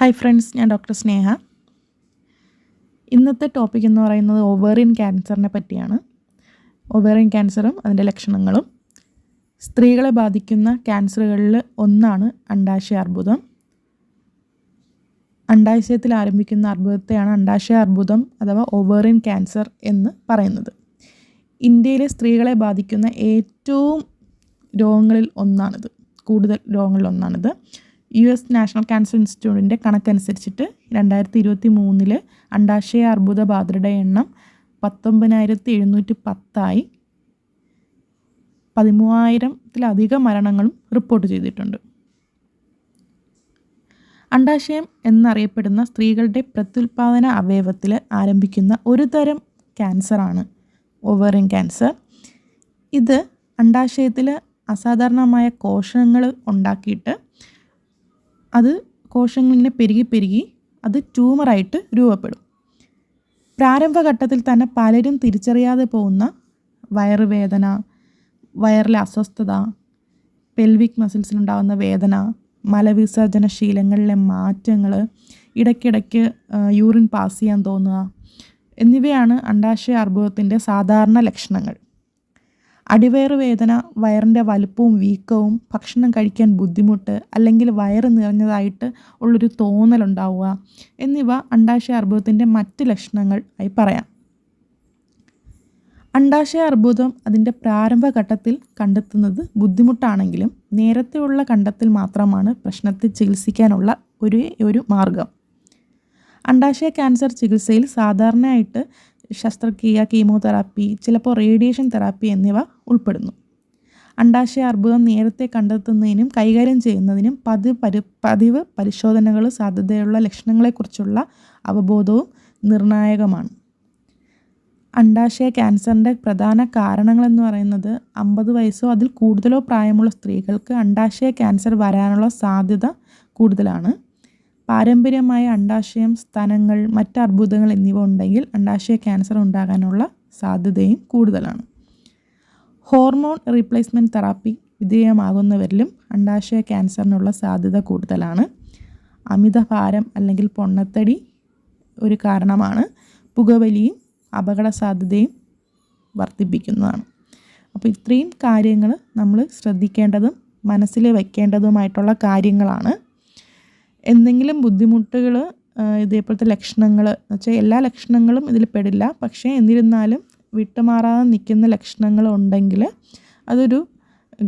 Hi friends ഞാൻ doctor Sneha. ഇന്നത്തെ topic എന്ന് പറയുന്നത് ഓവേറിയൻ ക്യാൻസറിനെ പറ്റിയാണ്. ഓവേറിയൻ ക്യാൻസറും അതിന്റെ ലക്ഷണങ്ങളും. സ്ത്രീകളെ ബാധിക്കുന്ന ക്യാൻസറുകളിൽ ഒന്നാണ് അണ്ടാശയ അർബുദം. അണ്ടാശയത്തിൽ ആരംഭിക്കുന്ന അർബുദത്തെയാണ് അണ്ടാശയ അർബുദം അഥവാ ഓവേറിയൻ ക്യാൻസർ എന്ന് പറയുന്നത്. ഇന്ത്യയിലെ സ്ത്രീകളെ ബാധിക്കുന്ന ഏറ്റവും രോഗങ്ങളിൽ ഒന്നാണിത്. കൂടുതൽ രോഗങ്ങളിൽ ഒന്നാണിത്. യു എസ് നാഷണൽ ക്യാൻസർ ഇൻസ്റ്റിറ്റ്യൂട്ടിന്റെ കണക്കനുസരിച്ചിട്ട് രണ്ടായിരത്തി ഇരുപത്തി മൂന്നിൽ അണ്ടാശയ അർബുദ ബാധരുടെ എണ്ണം പത്തൊമ്പതിനായിരത്തി എഴുന്നൂറ്റി പത്തായി പതിമൂവായിരത്തിലധികം മരണങ്ങളും റിപ്പോർട്ട് ചെയ്തിട്ടുണ്ട്. അണ്ടാശയം എന്നറിയപ്പെടുന്ന സ്ത്രീകളുടെ പ്രത്യുൽപാദന അവയവത്തിൽ ആരംഭിക്കുന്ന ഒരു തരം ക്യാൻസറാണ് ഓവറിൻ ക്യാൻസർ. ഇത് അണ്ടാശയത്തിൽ അസാധാരണമായ കോശങ്ങൾ ഉണ്ടാക്കിയിട്ട് അത് കോശങ്ങളിങ്ങനെ പെരുകി പെരുകി അത് ട്യൂമറായിട്ട് രൂപപ്പെടും. പ്രാരംഭഘട്ടത്തിൽ തന്നെ പലരും തിരിച്ചറിയാതെ പോകുന്ന വയറുവേദന വയറിലെ അസ്വസ്ഥത പെൽവിക് മസിൽസിലുണ്ടാകുന്ന വേദന മലവിസർജന ശീലങ്ങളിലെ മാറ്റങ്ങൾ ഇടയ്ക്കിടയ്ക്ക് യൂറിൻ പാസ് ചെയ്യാൻ തോന്നുക എന്നിവയാണ് അണ്ടാശയ അർബുദത്തിന്റെ സാധാരണ ലക്ഷണങ്ങൾ. അടിവയറ് വേദന വയറിന്റെ വലുപ്പവും വീക്കവും ഭക്ഷണം കഴിക്കാൻ ബുദ്ധിമുട്ട് അല്ലെങ്കിൽ വയറ് നിറഞ്ഞതായിട്ട് ഉള്ളൊരു തോന്നലുണ്ടാവുക എന്നിവ അണ്ടാശയ അർബുദത്തിന്റെ മറ്റ് ലക്ഷണങ്ങൾ ആയി പറയാം. അണ്ടാശയ അർബുദം അതിന്റെ പ്രാരംഭഘട്ടത്തിൽ കണ്ടെത്തുന്നത് ബുദ്ധിമുട്ടാണെങ്കിലും നേരത്തെയുള്ള കണ്ടെത്തൽ മാത്രമാണ് പ്രശ്നത്തെ ചികിത്സിക്കാനുള്ള ഒരു ഒരു മാർഗം. അണ്ടാശയ ക്യാൻസർ ചികിത്സയിൽ സാധാരണയായിട്ട് ശസ്ത്രക്രിയ കീമോതെറാപ്പി ചിലപ്പോൾ റേഡിയേഷൻ തെറാപ്പി എന്നിവ ഉൾപ്പെടുന്നു. അണ്ടാശയ അർബുദം നേരത്തെ കണ്ടെത്തുന്നതിനും കൈകാര്യം ചെയ്യുന്നതിനും പതിവ് പരി പതിവ് പരിശോധനകൾ സാധ്യതയുള്ള ലക്ഷണങ്ങളെക്കുറിച്ചുള്ള അവബോധവും നിർണായകമാണ്. അണ്ടാശയ ക്യാൻസറിന്റെ പ്രധാന കാരണങ്ങളെന്ന് പറയുന്നത് അമ്പത് വയസ്സോ അതിൽ കൂടുതലോ പ്രായമുള്ള സ്ത്രീകൾക്ക് അണ്ടാശയ ക്യാൻസർ വരാനുള്ള സാധ്യത കൂടുതലാണ്. പാരമ്പര്യമായ അണ്ടാശയം സ്തനങ്ങൾ മറ്റ് അർബുദങ്ങൾ എന്നിവ ഉണ്ടെങ്കിൽ അണ്ടാശയ ക്യാൻസർ ഉണ്ടാകാനുള്ള സാധ്യതയും കൂടുതലാണ്. ഹോർമോൺ റീപ്ലേസ്മെന്റ് തെറാപ്പി വിധേയമാകുന്നവരിലും അണ്ടാശയ ക്യാൻസറിനുള്ള സാധ്യത കൂടുതലാണ്. അമിതഭാരം അല്ലെങ്കിൽ പൊണ്ണത്തടി ഒരു കാരണമാണ്. പുകവലിയും അപകട സാധ്യതയും വർദ്ധിപ്പിക്കുന്നതാണ്. അപ്പോൾ ഇത്രയും കാര്യങ്ങൾ നമ്മൾ ശ്രദ്ധിക്കേണ്ടതും മനസ്സിൽ വയ്ക്കേണ്ടതുമായിട്ടുള്ള കാര്യങ്ങളാണ്. എന്തെങ്കിലും ബുദ്ധിമുട്ടുകൾ ഇതേപോലത്തെ ലക്ഷണങ്ങൾ എന്ന് വെച്ചാൽ എല്ലാ ലക്ഷണങ്ങളും ഇതിൽ പെടില്ല. പക്ഷേ എന്നിരുന്നാലും വിട്ടുമാറാതെ നിൽക്കുന്ന ലക്ഷണങ്ങൾ ഉണ്ടെങ്കിൽ അതൊരു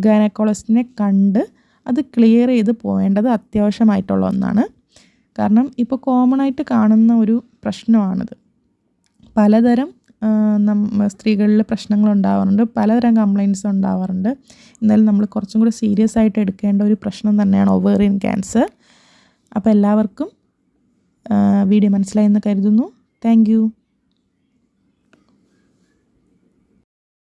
ഗൈനക്കോളജിസ്റ്റിനെ കണ്ട് അത് ക്ലിയർ ചെയ്ത് പോകേണ്ടത് അത്യാവശ്യമായിട്ടുള്ള ഒന്നാണ്. കാരണം ഇപ്പോൾ കോമൺ ആയിട്ട് കാണുന്ന ഒരു പ്രശ്നമാണിത്. പലതരം സ്ത്രീകളിൽ പ്രശ്നങ്ങൾ ഉണ്ടാവാറുണ്ട് പലതരം കംപ്ലയിന്റ്സ് ഉണ്ടാവാറുണ്ട്. എന്നാലും നമ്മൾ കുറച്ചും കൂടി സീരിയസ് ആയിട്ട് എടുക്കേണ്ട ഒരു പ്രശ്നം തന്നെയാണ് ഓവേറിയൻ ക്യാൻസർ. അപ്പോൾ എല്ലാവർക്കും വീഡിയോ മനസ്സിലായെന്ന് കരുതുന്നു. താങ്ക്